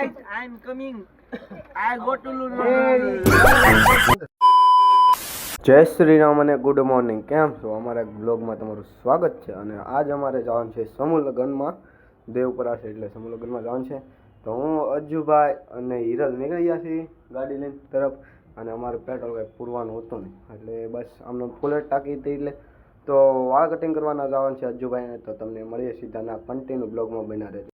guys, I'm coming. I go to જય શ્રી રામ અને good morning કેમ છો? અમારા બ્લોગમાં તમારું સ્વાગત છે અને આજ અમારે જવાનું છે સમૂહ લગ્નમાં દેવપરાશ એટલે સમૂહ લગ્નમાં જવાનું છે. તો હું અજુભાઈ અને હિરલ નીકળી ગયા છીએ ગાડી લઈને તરફ. અને અમારે પેટ્રોલ કંઈ પૂરવાનું હતું નહીં. એટલે બસ આમને ફૂલેટ ટાંકી હતી એટલે. તો વાળ કટિંગ કરવાના જવાનું છે અજુભાઈને. તો તમને મળીએ સીધાના કન્ટિન્યુ બ્લોગમાં બના રહેજો.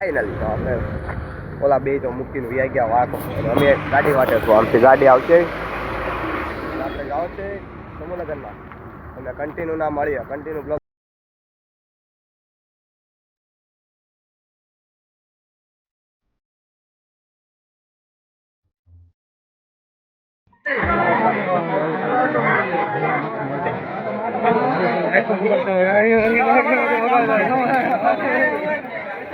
ફાઇનલી તો આપણે ઓલા બે તો મૂકીને વ્યાઈ ગયા વાતો અમે ગાડી વાટે છું આમથી ગાડી આવશે. આપણે જાવ છે સમુનગરમાં અને કન્ટિન્યુ ના મળીએ. કન્ટિન્યુ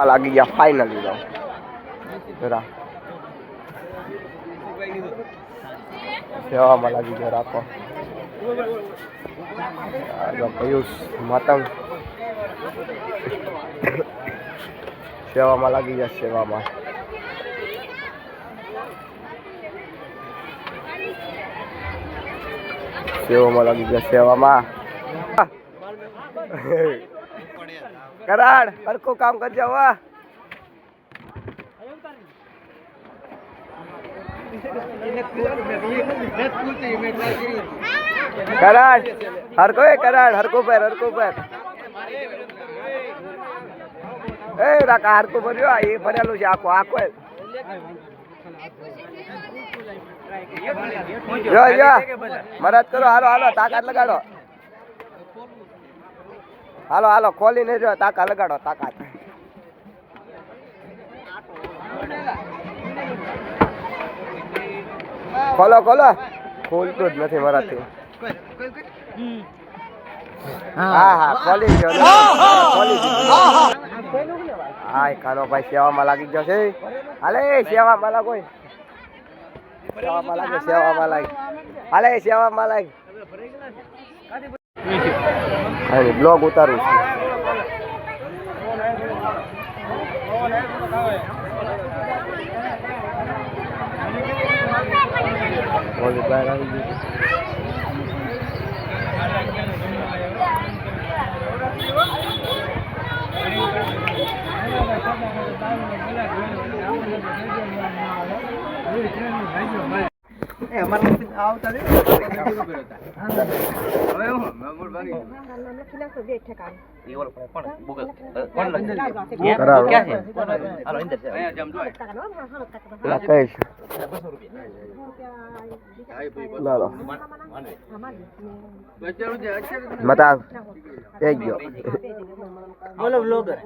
માં લાગી ગયા ફાઇનલી તો. જરા. સેવામાં લાગી ગયા રાખો પિયુષ માતંગ. સેવામાં લાગી ગયા, સેવામાં. સેવામાં લાગી ગયા, સેવામાં. કરાડ, હરખું કામ કરજો વાહ કરાડ હરકો એ કરાડ હરકો પર હરકો પર એ રાકા હરકો ભર્યો આ એ ભરેલું છે, આખો આખો. જો જો. મરદ કરો, હાલો હાલો, તાકાત લગાડો. હાલો હાલો ખોલીને જો તાકા લગાડો તાકા. ખોલો ખોલો. ખોલતું જ નથી મારાથી. હા હા ખોલી ગયો. ખોલી. હા કાનો ભાઈ સેવામાં લાગી ગયો છે. હાલે સેવામાં લાગો સેવામાં લાગે સેવામાં લાગે. હાલે સેવામાં લાગે. હા બ્લોગ ઉતારું છું. ઓલી મતા એક ગયો. બોલો vlogger.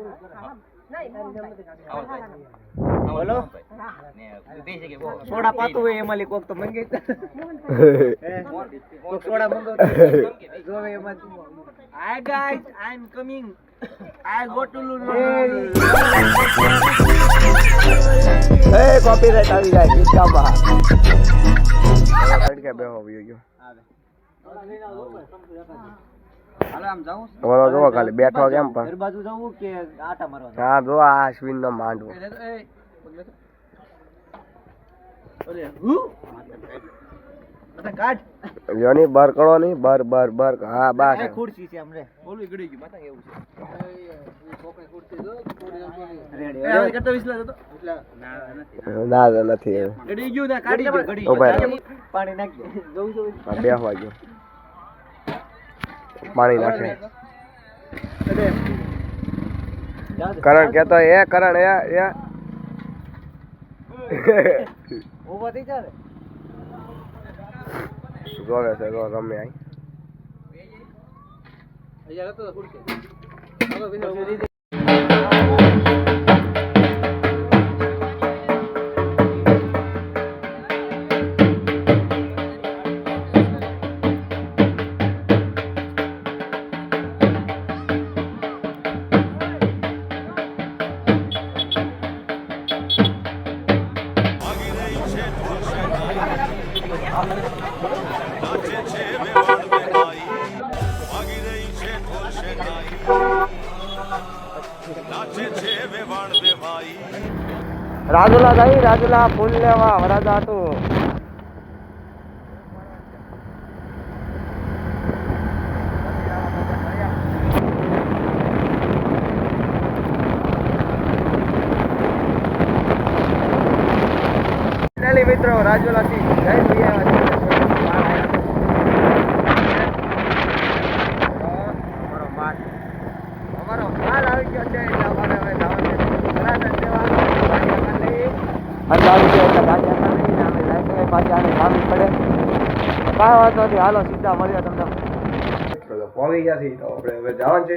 બોલો સોડા પાતું હોય એમાં કોક તો મંગી કોક સોડા મંગાવતો જોવે એમાં એ કોપીરાઈટ આવી જાય બેહો આવી ગયો જાઉં તમારો જોવો ખાલી બેઠો કેમ પણ? બાજુ જવું કે આટા મારવા હા જો આ અશ્વિન નો માંડવો. યોની હું? બર કરો નહીં બર બર બર હા બા ખુરશી છે અમને ઓલું ગળી ગયું માતા એવું છે. ના ના નથી ગડી ગયું ના કાઢી ગયું ગડી ઊભા રહો. પાણી નાખી. જોઉં જોઉં પાણી નાખે. કરણ કેતો એ કરણ એ એ. રમ્યા થઈ જા જોવે છે જો રમે આઈ અહીંયા હતો ખુરશી. રાજુલા ભાઈ રાજુલા ફૂલ લેવા વરાજા હતું મિત્રો રાજુલાથી જય લઈ આવ્યા અમારો માલ અમારો માલ આવી ગયો છે એટલે અમારે હવે જવાનું છે વરાછા દેવા. ગાડી આગળ લઈ. અંદર આવી ગયો એટલે ગાડી આગળ લઈને અમે લાવવી પડે. કાંઈ વાંધો નથી. હાલો, સીધા મળ્યા તમને. મિત્રો પહોંચી ગયા છીએ. તો આપણે હવે જવાનું છે.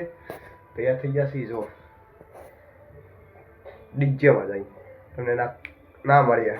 તૈયાર થઈ ગયા છીએ, જો. ડીજેમાં જઈ તમને ના ના મળીએ